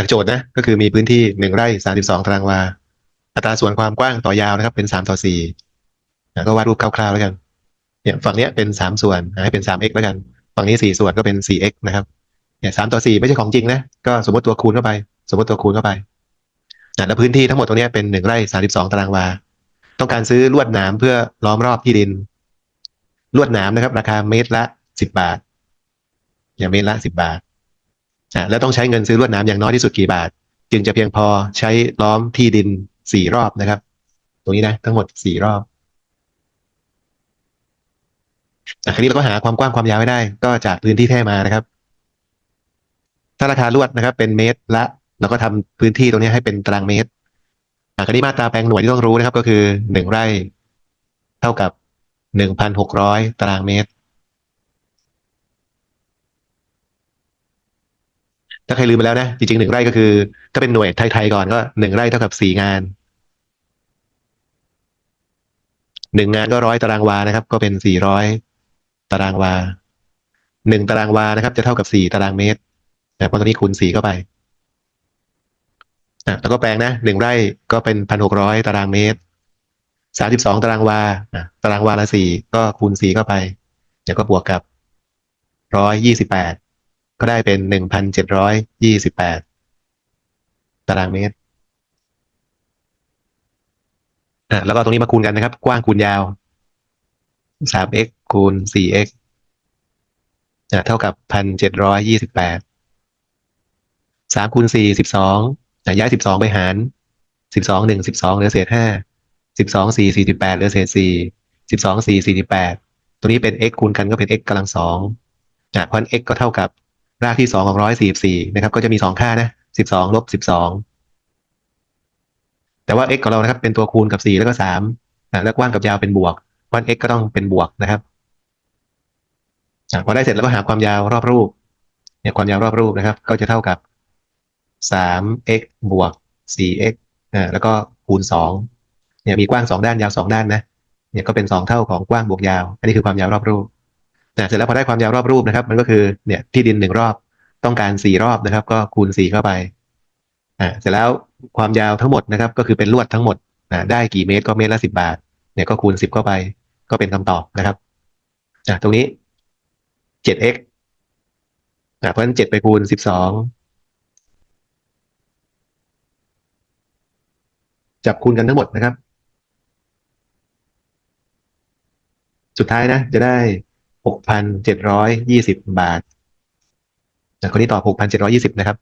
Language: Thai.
จากโจทย์นะ ก็คือมีพื้นที่หนึ่งไร่สามสิบสองตารางวา อัตราส่วนความกว้างต่อยาวนะครับ เป็นสามต่อสี่ก็วาดรูปคร่าวๆแล้วกัน เนี่ยฝั่งเนี้ยเป็นสามส่วนให้เป็นสาม x แล้วกัน ฝั่งนี้สี่ส่วนก็เป็นสี่ x นะครับ เนี่ยสามต่อสี่ไม่ใช่ของจริงนะ ก็สมมติตัวคูณเข้าไป สมมติตัวคูณเข้าไปนะแล้วพื้นที่ทั้งหมดตรงนี้เป็นหนึ่งไร่สามสิบสองตารางวา ต้องการซื้อลวดหนามเพื่อล้อมรอบที่ดิน ลวดหนามนะครับ ราคาเมตรละสิบบาท อย่างเมตรละสิบบาท อะแล้วต้องใช้เงินซื้อลวดหนามอย่างน้อยที่สุดกี่บาท จึงจะเพียงพอใช้ล้อมที่ดินสี่รอบนะครับ ตรงนี้นะ ทั้งหมดสี่รอบอะคราวนี้เราก็หาความกว้างความยาวให้ได้ ก็จากพื้นที่แท้มานะครับ ถ้าราคาลวดนะครับ เป็นเมตรละเราก็ทำพื้นที่ตรงนี้ให้เป็นตารางเมตรอะคราวนี้มาตราแปลงหน่วยที่ต้องรู้นะครับ ก็คือหนึ่งไร่ เท่ากับหนึ่งพันหกร้อยตารางเมตร ถ้าใครลืมไปแล้วนะ จริงๆหนึ่งไร่ก็คือ ถ้าเป็นหน่วยไทยๆก่อนก็หนึ่งไร่เท่ากับสี่งานหนึ่งงานก็ร้อยตารางวานะครับ ก็เป็นสี่ร้อยตารางวาหนึ่งตารางวานะครับ จะเท่ากับสี่ตารางเมตรนะเพราะตอนนี้คูณสี่เข้าไปอะแล้วก็แปลงนะหนึ่งไร่ก็เป็นพันหกร้อยตารางเมตรสามสิบสองตารางวาตารางวาละสี่ก็คูณสี่เข้าไปเดี๋ยวก็บวกกับร้อยยี่สิบแปด ก็ได้เป็นหนึ่งพันเจ็ดร้อยยี่สิบแปดตารางเมตรอะแล้วก็ตรงนี้มาคูณกันนะครับ กว้างคูณยาวสาม x คูณสี่ x อะเท่ากับพันเจ็ดร้อยยี่สิบแปดสามคูณสี่สิบสองอะย้ายสิบสองไปหารสิบสองหนึ่งสิบสองเหลือเศษห้าสิบสองสี่สี่สิบแปดเหลือเศษสี่สิบสองสี่สี่สิบแปดตัวนี้เป็น x คูณกันก็เป็น x กำลังสองอะเพราะ x ก็เท่ากับ รากที่สองของร้อยสี่สี่นะครับ ก็จะมีสองค่านะสิบสองลบสิบสองแต่ว่า x ของเรานะครับ เป็นตัวคูณกับสี่แล้วก็สามนะแล้วกว้างกับยาวเป็นบวกเพรา x ก็ต้องเป็นบวกนะครับพอได้เสร็จแล้วก็หาความยาวรอบรูปเนี่ยความยาวรอบรูปนะครับ ก็จะเท่ากับสาม x บวกสี่ x อ่าแล้วก็คูณสองเนี่ยมีกว้างสองด้านยาวสองด้านนะเนี่ยก็เป็นสองเท่าของกว้างบวกยาว อันนี้คือความยาวรอบรูป นะเสร็จแล้วพอได้ความยาวรอบรูปนะครับ มันก็คือเนี่ยที่ดินหนึ่งรอบต้องการสี่รอบนะครับ ก็คูณสี่เข้าไปอ่าเสร็จแล้วความยาวทั้งหมดนะครับ ก็คือเป็นลวดทั้งหมดอ่าได้กี่เมตรก็เมตรละสิบาท เนี่ยก็คูณสิบเข้าไป ก็เป็นคำตอบนะครับอ่าตรงนี้เจ็ด x อ่าเพราะฉะนั้นเจ็ดไปคูณสิบสองจับคูณกันทั้งหมดนะครับ สุดท้ายนะ จะได้ 6,720 บาทคนที่ตอบ 6,720 นะครับ